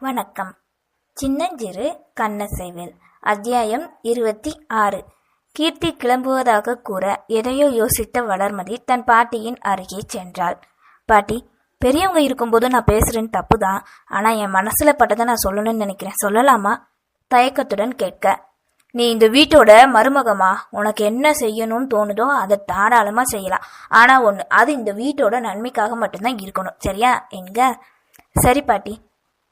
வணக்கம். சின்னஞ்சிறு கண்ணசைவில் அத்தியாயம் இருபத்தி ஆறு. கீர்த்தி கிளம்புவதாக கூற எதையோ யோசித்த வளர்மதி தன் பாட்டியின் அருகே சென்றாள். பாட்டி பெரியவங்க இருக்கும்போது நான் பேசுறேன் தப்பு தான் ஆனால் என் மனசில் பட்டதை நான் சொல்லணும்னு நினைக்கிறேன். சொல்லலாமா? தயக்கத்துடன் கேட்க. நீ இந்த வீட்டோட மருமகமா? உனக்கு என்ன செய்யணும்னு தோணுதோ அதை தாராளமா செய்யலாம். ஆனா ஒன்று அது இந்த வீட்டோட நன்மைக்காக மட்டும்தான் இருக்கணும். சரியா? எங்க? சரி பாட்டி.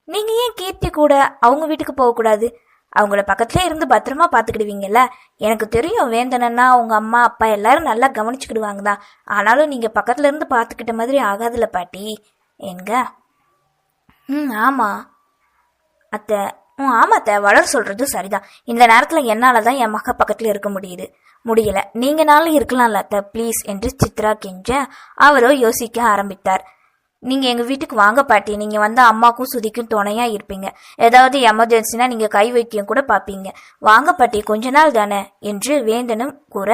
நீங்க ஏன் கீர்த்தி கூட அவங்க வீட்டுக்கு போகக்கூடாது அவங்கள பக்கத்துல இருந்து பத்திரமா பாத்துக்கிடுவீங்கல்ல எனக்கு தெரியும் வேந்தனன்னா அவங்க அம்மா அப்பா எல்லாரும் நல்லா கவனிச்சுக்கிடுவாங்க தான் ஆனாலும் நீங்க பக்கத்துல இருந்து பாத்துக்கிட்ட மாதிரி ஆகாதுல பாட்டி. என்க ம் ஆமா. அத்தை ம் ஆமா அத்தை. வளர் சொல்றது சரிதான் இந்த நேரத்துல என்னால தான் என் மக பக்கத்துல இருக்க முடியுது. முடியல. நீங்கனாலும் இருக்கலாம்ல அத்தை. ப்ளீஸ் என்று சித்ரா கெஞ்ச அவரோ யோசிக்க ஆரம்பித்தார். நீங்க எங்க வீட்டுக்கு வாங்க பாட்டி. நீங்க வந்து அம்மாக்கும் சுதிக்கும் துணையா இருப்பீங்க. ஏதாவது எமர்ஜென்சினா நீங்க கை வைத்தியம் கூட பாப்பீங்க. வாங்க பாட்டி கொஞ்ச நாள் தானே என்று வேந்தனும் கூற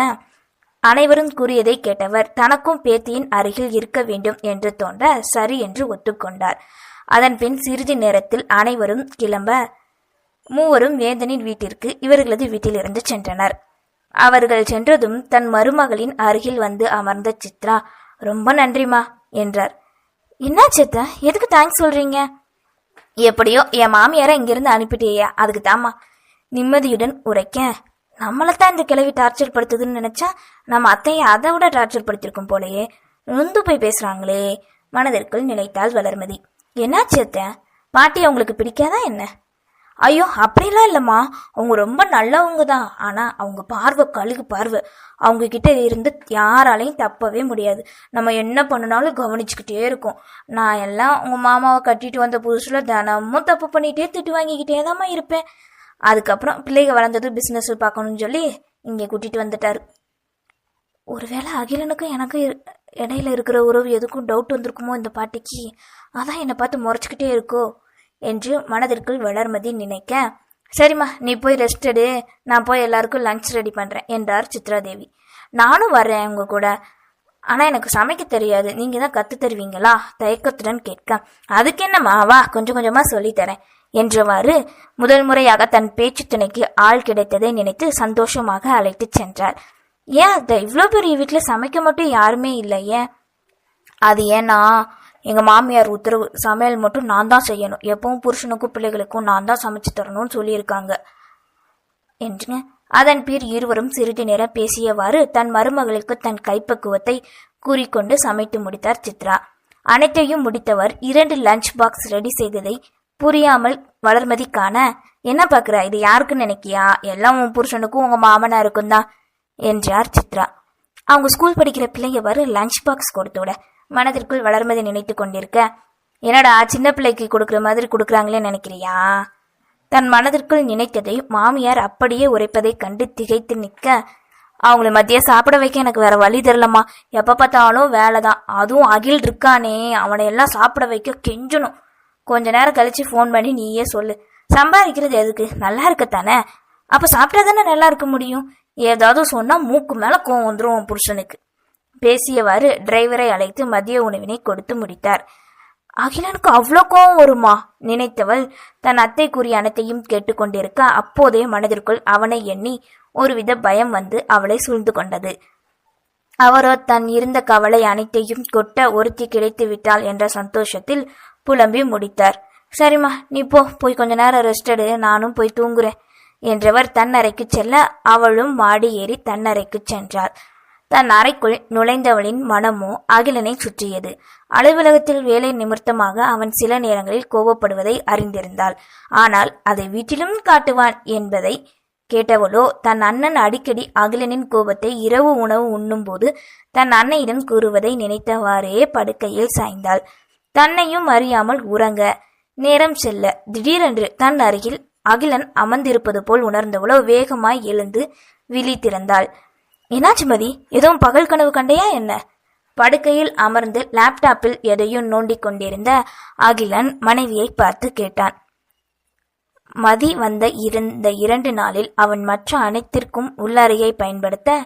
அனைவரும் கூறியதை கேட்டவர் தனக்கும் பேத்தியின் அருகில் இருக்க வேண்டும் என்று தோன்ற சரி என்று ஒத்துக்கொண்டார். அதன்பின் சிறிது நேரத்தில் அனைவரும் கிளம்ப மூவரும் வேந்தனின் வீட்டிற்கு இவர்களது வீட்டிலிருந்து சென்றனர். அவர்கள் சென்றதும் தன் மருமகளின் அருகில் வந்து அமர்ந்த சித்ரா ரொம்ப நன்றிமா என்றார். என்ன சித்தா? எதுக்கு தேங்க்ஸ் சொல்றீங்க? எப்படியோ என் மாமியாரை இங்கிருந்து அனுப்பிட்டேயா. அதுக்கு தாமா நிம்மதியுடன் உரைக்க நம்மளைத்தான் இந்த கிழவி டார்ச்சர் படுத்துதுன்னு நினைச்சா நம்ம அத்தையை அதை விட டார்ச்சர் படுத்திருக்கும் போலயே. நொந்து போய் பேசுறாங்களே. மனதிற்குள் நினைத்தாள் வளர்மதி. என்ன அத்தை பாட்டி அவங்களுக்கு பிடிக்காதா என்ன? ஐயோ அப்படிலாம் இல்லைம்மா. அவங்க ரொம்ப நல்லவங்க தான் ஆனால் அவங்க பார்வை கழுகு பார்வை. அவங்க கிட்ட இருந்து யாராலையும் தப்பவே முடியாது. நம்ம என்ன பண்ணினாலும் கவனிச்சுக்கிட்டே இருக்கோம். நான் எல்லாம் உங்கள் மாமாவை கட்டிட்டு வந்த புதுசில் தினமும் தப்பு பண்ணிகிட்டே திட்டு வாங்கிக்கிட்டே தாம்மா இருப்பேன். அதுக்கப்புறம் பிள்ளைங்க வளர்ந்தது பிஸ்னஸ் பார்க்கணும்னு சொல்லி இங்கே கூட்டிகிட்டு வந்துட்டார். ஒருவேளை அகிலனுக்கும் எனக்கு இடையில இருக்கிற உறவு எதுக்கும் டவுட் வந்திருக்குமோ இந்த பாட்டிக்கு? அதான் என்னை பார்த்து முறைச்சிக்கிட்டே இருக்கோ? என்று மனதிற்குள் வளர்மதி நினைக்க சரிம்மா நீ போய் ரெஸ்ட் எடு. நான் போய் எல்லாருக்கும் லஞ்ச் ரெடி பண்ணுறேன் என்றார் சித்ராதேவி. நானும் வரேன் உங்க கூட. ஆனால் எனக்கு சமைக்க தெரியாது. நீங்கள் தான் கற்று தருவீங்களா? தயக்கத்துடன் கேட்க அதுக்கு என்னம்மா? வா கொஞ்சம் கொஞ்சமாக சொல்லித்தரேன் என்றவாறு முதல் முறையாக தன் பேச்சு துணைக்கு ஆள் கிடைத்ததை நினைத்து சந்தோஷமாக அழைத்து சென்றார். ஏன் அத்தை? இவ்வளோ பெரிய வீட்டில் சமைக்க மட்டும் யாருமே இல்லையே? அது ஏன்னா எங்கள் மாமியார் உத்தரவு சமையல் மட்டும் நான் தான் செய்யணும். எப்பவும் புருஷனுக்கும் பிள்ளைகளுக்கும் நான் தான் சமைச்சு தரணும்னு சொல்லியிருக்காங்க. என்றுங்க. அதன் பேர் இருவரும் சிறிது நேரம் பேசியவாறு தன் மருமகளுக்கு தன் கைப்பக்குவத்தை கூறிக்கொண்டு சமைத்து முடித்தார் சித்ரா. அனைத்தையும் முடித்தவர் இரண்டு லஞ்ச் பாக்ஸ் ரெடி செய்ததை புரியாமல் வளர்மதி காண என்ன பார்க்குற இது யாருக்குன்னு நினைக்கியா? எல்லாம் உன் புருஷனுக்கும் உங்கள் மாமனாருக்கும் தான் என்றார் சித்ரா. அவங்க ஸ்கூல் படிக்கிற பிள்ளைங்க வர லஞ்ச் பாக்ஸ் கொடுத்து விட மனதிற்குள் வளர்மதி நினைத்து கொண்டிருக்க என்னடா சின்ன பிள்ளைக்கு கொடுக்குற மாதிரி கொடுக்குறாங்களே நினைக்கிறியா? தன் மனதிற்குள் நினைத்ததை மாமியார் அப்படியே உரைப்பதைக் கண்டு திகைத்து நிற்க அவங்கள மதியம் சாப்பிட வைக்க எனக்கு வேற வழி தெரியலம்மா. எப்ப பார்த்தாலும் வேலை தான் அதுவும் அகில் இருக்கானே. அவனை எல்லாம் சாப்பிட வைக்க கெஞ்சணும். கொஞ்ச நேரம் கழிச்சு ஃபோன் பண்ணி நீயே சொல்லு. சம்பாதிக்கிறது எதுக்கு? நல்லா இருக்கத்தானே? அப்ப சாப்பிட்டா தானே நல்லா இருக்க முடியும்? ஏதாவது சொன்னா மூக்கு மேல கோவம் வந்துரும் புருஷனுக்கு. பேசியவாறு டிரைவரை அழைத்து மதிய உணவினை கொடுத்து முடித்தார். அகிலனுக்கு அவ்வளோ கோவம் வருமா? நினைத்தவள் தன் அத்தை கூறிய அனைத்தையும் கேட்டுக்கொண்டிருக்க அப்போதே மனதிற்குள் அவனை எண்ணி ஒருவித பயம் வந்து அவளை சூழ்ந்து கொண்டது. அவரோ தன் இருந்த கவலை அனைத்தையும் கொட்ட ஒருத்தி கிடைத்து விட்டாள் என்ற சந்தோஷத்தில் புலம்பி முடித்தார். சரிம்மா நீ போ போய் கொஞ்ச நேரம் ரெஸ்ட் எடு நானும் போய் தூங்குறேன் என்றவர் தன் அறைக்கு செல்ல அவளும் மாடி ஏறி தன் அறைக்கு சென்றாள். தன் அறைக்குள் நுழைந்தவளின் மனமோ அகிலனை சுற்றியது. அலுவலகத்தில் வேலை நிமித்தமாக அவன் சில நேரங்களில் கோபப்படுவதை அறிந்திருந்தாள். ஆனால் அதை வீட்டிலும் காட்டுவான் என்பதை கேட்டவளோ தன் அண்ணன் அடிக்கடி அகிலனின் கோபத்தை இரவு உணவு உண்ணும்போது தன் அன்னையிடம் கூறுவதை நினைத்தவாறே படுக்கையில் சாய்ந்தாள். தன்னையும் அறியாமல் உறங்க நேரம் செல்ல திடீரென்று தன் அருகில் அகிலன் அமர்ந்திருப்பது போல் உணர்ந்தவளோ வேகமாய் எழுந்து விழித்திருந்தாள். என்னாச்சு மதி? எதுவும் பகல் கனவு கண்டையா என்ன? படுக்கையில் அமர்ந்து லேப்டாப்பில் எதையும் நோண்டிக் கொண்டிருந்த அகிலன் மனைவியை பார்த்து கேட்டான். மதி வந்த இருந்த இரண்டு நாளில் அவன் மற்ற அனைத்திற்கும் உள்ளறையை பயன்படுத்த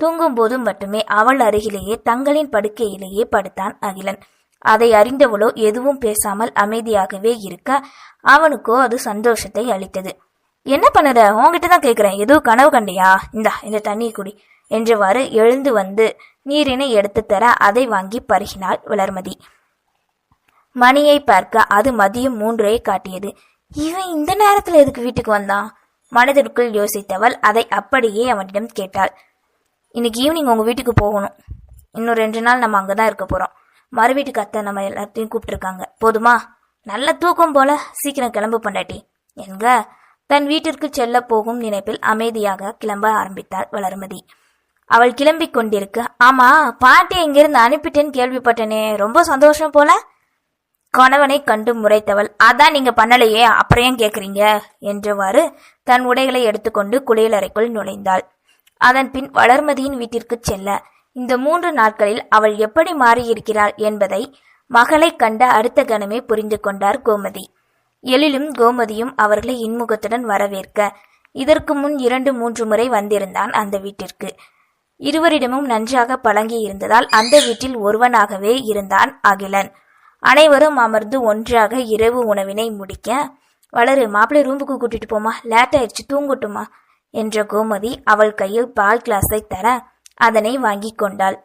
தூங்கும்போது மட்டுமே அவள் அருகிலேயே தங்களின் படுக்கையிலேயே படுத்தான் அகிலன். அதை அறிந்தவளோ எதுவும் பேசாமல் அமைதியாகவே இருக்க அவனுக்கோ அது சந்தோஷத்தை அளித்தது. என்ன பண்ணுற? உன்கிட்ட தான் கேட்குறேன். எதுவும் கனவு கண்டியா? இந்தா இந்த தண்ணி குடி. என்றவாறு எழுந்து வந்து நீரினை எடுத்து தர அதை வாங்கி பருகினாள் வளர்மதி. மணியை பார்க்க அது மதியம் மூன்றை காட்டியது. இவன் இந்த நேரத்தில் எதுக்கு வீட்டுக்கு வந்தான்? மனதிற்குள் யோசித்தவள் அதை அப்படியே அவனிடம் கேட்டாள். இன்னைக்கு ஈவினிங் உங்க வீட்டுக்கு போகணும். இன்னும் ரெண்டு நாள் நம்ம அங்கதான் இருக்க போறோம். மறு வீட்டுக்கு அத்தை நம்ம எல்லாத்தையும் கூப்பிட்டுருக்காங்க. போதுமா? நல்ல தூக்கம் போல சீக்கிரம் கிளம்பு பொண்டாட்டி. என்க தன் வீட்டிற்கு செல்ல போகும் நினைப்பில் அமைதியாக கிளம்ப ஆரம்பித்தாள் வளர்மதி. அவள் கிளம்பிக் கொண்டிருக்க. ஆமா பாட்டி எங்கிருந்து அனுப்பிட்டேன்னு கேள்விப்பட்டனே. ரொம்ப சந்தோஷம் போல? கணவனை கண்டு முறைத்தவள். அதான் நீங்க பண்ணலையே அப்புறம் ஏன் கேக்குறீங்க? என்றவாறு தன் உடைகளை எடுத்துக்கொண்டு குளியலறைக்குள் நுழைந்தாள். அதன் பின் வளர்மதியின் வீட்டிற்கு செல்ல இந்த மூன்று நாட்களில் அவள் எப்படி மாறியிருக்கிறாள் என்பதை மகளை கண்ட அடுத்த கணமே புரிந்து கொண்டார் கோமதி. எழிலும் கோமதியும் அவர்களை இன்முகத்துடன் வரவேற்க இதற்கு முன் இரண்டு மூன்று முறை வந்திருந்தான் அந்த வீட்டிற்கு. இருவரிடமும் நன்றாக பழங்கி இருந்ததால் அந்த வீட்டில் ஒருவனாகவே இருந்தான் அகிலன். அனைவரும் அமர்ந்து ஒன்றாக இரவு உணவினை முடிக்க வளரு மாப்பிள்ளை ரூம்புக்கு கூட்டிட்டு போமா லேட் ஆயிடுச்சு தூங்கட்டுமா என்ற கோமதி அவள் கையில் பால் கிளாஸை தர அதனை வாங்கி கொண்டாள்.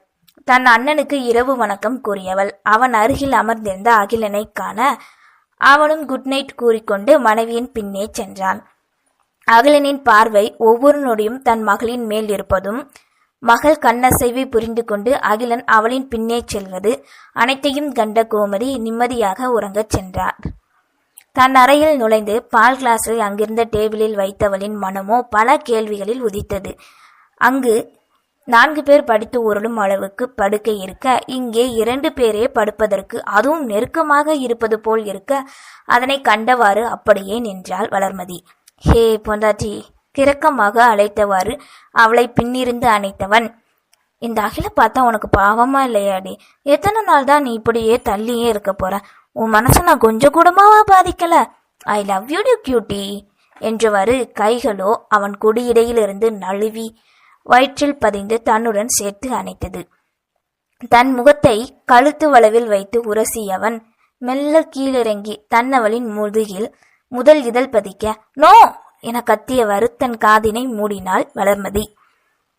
தன் அண்ணனுக்கு இரவு வணக்கம் கூறியவள். அவன் அருகில் அமர்ந்திருந்த அகிலனை காண அவனும் குட் நைட் கூறிக்கொண்டு மனைவியின் பின்னே சென்றான். அகிலனின் பார்வை ஒவ்வொரு நொடியும் தன் மகளின் மேல் இருப்பதும் மகள் கண்ணசைவை புரிந்து கொண்டு அகிலன் அவளின் பின்னே செல்வது அனைத்தையும் கண்ட கோமதி நிம்மதியாக உறங்கச் சென்றார். தன் அறையில் நுழைந்து பால் கிளாஸை அங்கிருந்த டேபிளில் வைத்தவளின் மனமோ பல கேள்விகளில் உதித்தது. அங்கு நான்கு பேர் படித்து உருளும் அளவுக்கு படுக்கை இருக்க இங்கே இரண்டு பேரே படுப்பதற்கு அதுவும் நெருக்கமாக இருப்பது போல் இருக்க அதனை கண்டவாறு அப்படியே நின்றாள் வளர்மதி. ஹே பொண்டாட்டி! கிறக்கமாக அழைத்தவாறு அவளை பின்னிருந்து அணைத்தவன். இந்த அகில பார்த்தா உனக்கு பாவமா இல்லையாடி. எத்தனை நாள் தான் நீ இப்படியே தள்ளியே இருக்க போற? உன் மனசை நான் கொஞ்சம் கூடமாவா பாதிக்கல? I love you too cutie என்றவாறு கைகளோ அவன் கொடியிடையிலிருந்து நழுவி வயிற்றில் பதிந்து தன்னுடன் சேர்த்து அணைத்தது. தன் முகத்தை கழுத்து வளவில் வைத்து உரசியவன். மெல்ல கீழிறங்கி தன்னவளின் முதுகில் முதல் இதழ் பதிக்க நோ! என கத்திய வருத்தன் காதினை மூடினாள் வளர்மதி.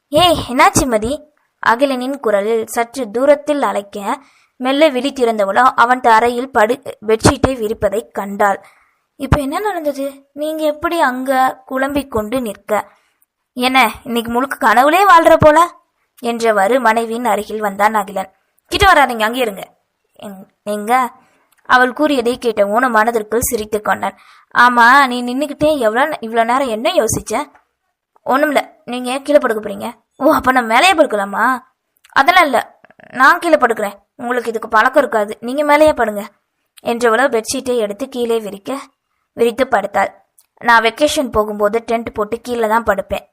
ஏய் என்னாச்சு மதி? அகிலனின் குரலில் சற்று தூரத்தில் அழைக்க மெல்ல விழி திறந்தவளோ அவன் அறையில் படு பெட்ஷீட்டை விரிப்பதை கண்டாள். இப்போ என்ன நடந்தது? நீங்க எப்படி அங்க குழம்பிக் கொண்டு நிற்க? என்ன இன்னைக்கு முழுக்க கனவுலே வாழ்ற போல? என்றவாறு மனைவியின் அருகில் வந்தான் அகிலன். கிட்ட வராதீங்க அங்கே இருங்க. எங்- எங்க? அவள் கூறியதை கேட்ட ஊன மனதிற்குள் சிரித்து கொண்டான். ஆமா நீ நின்னுக்கிட்டே எவ்வளோ இவ்வளோ நேரம் என்ன யோசிச்ச? ஒன்றுமில்லை நீங்கள் கீழே படுக்க போறீங்க. ஓ அப்போ நான் மேலேயே படுக்கலாமா? அதெல்லாம் இல்லை. நான் கீழே படுக்கிறேன். உங்களுக்கு இதுக்கு பழக்கம் இருக்காது. நீங்கள் மேலேயே படுங்க. என்றவளோ பெட்ஷீட்டை எடுத்து கீழே விரிக்க விரித்து படுத்தாள். நான் வெக்கேஷன் போகும்போது டென்ட் போட்டு கீழே தான் படுப்பேன்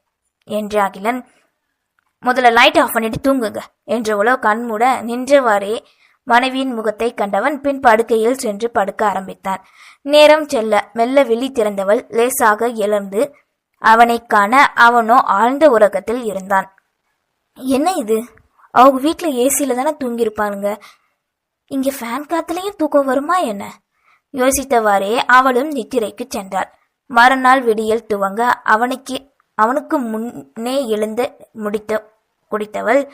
என்று அகிலன். முதல்ல லைட் ஆஃப் பண்ணிட்டு தூங்குங்க என்றவளோ கண்மூட நின்றவாறே மனைவியின் முகத்தை கண்டவன் பின் படுக்கையில் சென்று படுக்க ஆரம்பித்தான். நேரம் செல்ல மெல்ல விழி திறந்தவள் லேசாக எழுந்து அவனைக் காண அவனோ ஆழ்ந்த உறக்கத்தில் இருந்தான். என்ன இது? அவங்க வீட்டில் ஏசியில தானே தூங்கியிருப்பானுங்க? இங்க ஃபேன் காத்துலயும் தூக்கம் வருமா என்ன? யோசித்தவாறே அவளும் நித்திரைக்கு சென்றாள். மறுநாள் விடியல் துவங்க அவனுக்கு அவனுக்கு முன்னே எழுந்து முடித்த குடித்தவள்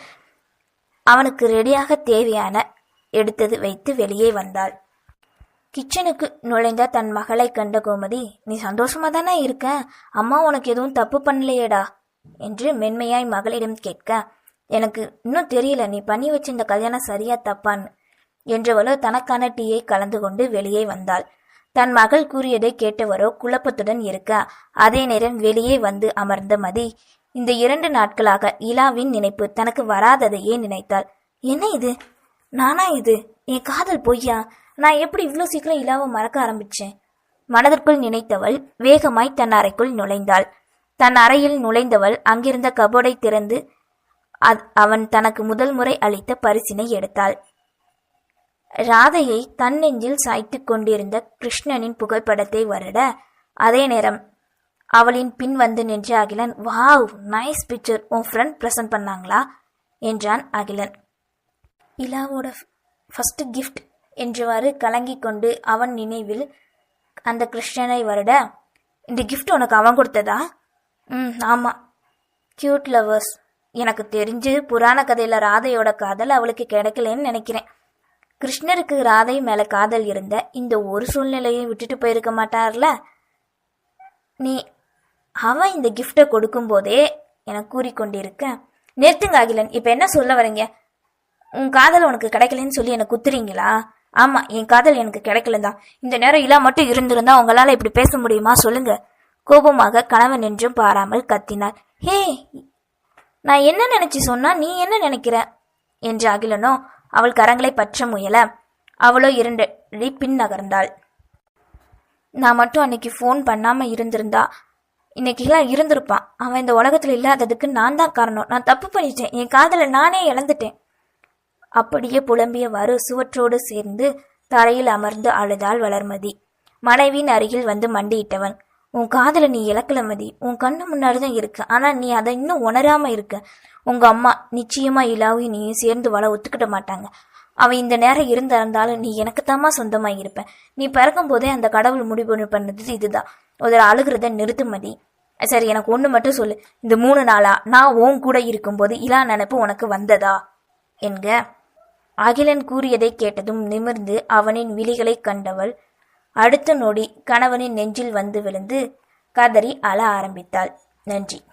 அவனுக்கு ரெடியாக தேவையான எடுத்தது வைத்து வெளியே வந்தாள். கிச்சனுக்கு நுழைந்த தன் மகளை கண்ட கோமதி நீ சந்தோஷமா தானே இருக்க? அம்மா உனக்கு எதுவும் தப்பு பண்ணலையேடா? என்று மென்மையாய் மகளிடம் கேட்க எனக்கு இன்னும் தெரியல நீ பண்ணி வச்ச இந்த கல்யாணம் சரியா தப்பான்னு என்றவளோ தனக்கான டீயை கலந்து கொண்டு வெளியே வந்தாள். தன் மகள் கூறியதை கேட்டவரோ குழப்பத்துடன் இருக்க அதே நேரம் வெளியே வந்து அமர்ந்த மதி இந்த இரண்டு நாட்களாக இலாவின் நினைப்பு தனக்கு வராததையே நினைத்தாள். என்ன இது? நானா இது? என் காதல் பொய்யா? நான் எப்படி இவ்வளோ சீக்கிரம் இலாவை மறக்க ஆரம்பிச்சேன்? மனதிற்குள் நினைத்தவள் வேகமாய் தன் அறைக்குள் நுழைந்தாள். தன் அறையில் நுழைந்தவள் அங்கிருந்த கபோர்டை திறந்து அவன் தனக்கு முதல் முறை அளித்த பரிசினை எடுத்தாள். ராதையை தன் நெஞ்சில் சாய்த்துக் கொண்டிருந்த கிருஷ்ணனின் புகைப்படத்தை வருட அதே நேரம் அவளின் பின் வந்து நின்ற அகிலன் வாவ் நைஸ் பிக்சர் உன் ஃப்ரெண்ட் ப்ரெசன்ட் பண்ணாங்களா? என்றான் அகிலன். இலாவோட ஃபஸ்ட்டு கிஃப்ட் என்றவாறு கலங்கி கொண்டு அவன் நினைவில் அந்த கிருஷ்ணனை வருட இந்த கிஃப்ட் உனக்கு அவன் கொடுத்ததா? ம் ஆமாம் கியூட் லவர்ஸ் எனக்கு தெரிஞ்சு புராண கதையில் ராதையோட காதல் அவளுக்கு கிடைக்கலன்னு நினைக்கிறேன். கிருஷ்ணருக்கு ராதை மேலே காதல் இருந்த இந்த ஒரு சூழ்நிலையை விட்டுட்டு போயிருக்க மாட்டார்ல? நீ அவன் இந்த கிஃப்டை கொடுக்கும்போதே என கூறிக்கொண்டிருக்க. நிறுத்துங்க அகிலன் இப்போ என்ன சொல்ல வரீங்க? உன் காதல் உனக்கு கிடைக்கலன்னு சொல்லி எனக்கு குத்துறீங்களா? ஆமாம் என் காதல் எனக்கு கிடைக்கலந்தான் இந்த நேரம் இலா மட்டும் இருந்திருந்தா உங்களால் இப்படி பேச முடியுமா? சொல்லுங்க. கோபமாக கணவன் என்றும் பாராமல் கத்தினார். ஹே நான் என்ன நினைச்சு சொன்னா நீ என்ன நினைக்கிற? என்று அகிலனோ அவள் கரங்களை பற்ற முயல அவளோ இரண்டடி பின் நகர்ந்தாள். நான் மட்டும் அன்னைக்கு ஃபோன் பண்ணாம இருந்திருந்தா. இன்னைக்கெல்லாம் இருந்திருப்பான் அவன் இந்த உலகத்துல இல்லாததுக்கு நான் தான் காரணம். நான் தப்பு பண்ணிட்டேன். என் காதலை நானே இழந்துட்டேன். அப்படியே புலம்பியவாறு சுவற்றோடு சேர்ந்து தரையில் அமர்ந்து அழுதாள் வளர்மதி. மனைவியின் அருகில் வந்து மண்டியிட்டவன் உன் காதல நீ இழக்கல மதி. உன் கண்ணு முன்னாடி தான் இருக்கு. ஆனா நீ அதை இன்னும் உணராம இருக்க. உங்க அம்மா நிச்சயமா இலாவும் நீயும் சேர்ந்து வள ஒத்துக்கிட மாட்டாங்க. அவன் இந்த நேரம் இருந்திருந்தாலும் நீ எனக்கு தாமா சொந்தமா இருப்ப. நீ பிறக்கும் போதே அந்த கடவுள் முடிவு பண்ணது இதுதான். ஒரு அழுகிறத நிறுத்து மதி. சரி எனக்கு ஒன்று மட்டும் சொல்லு. இந்த மூணு நாளா நான் உன் கூட இருக்கும்போது இலா நினைப்பு உனக்கு வந்ததா? என்க. அகிலன் கூறியதை கேட்டதும் நிமிர்ந்து அவனின் விழிகளைக் கண்டவள் அடுத்த நொடி கணவனின் நெஞ்சில் வந்து விழுந்து கதறி அழ ஆரம்பித்தாள். நன்றி.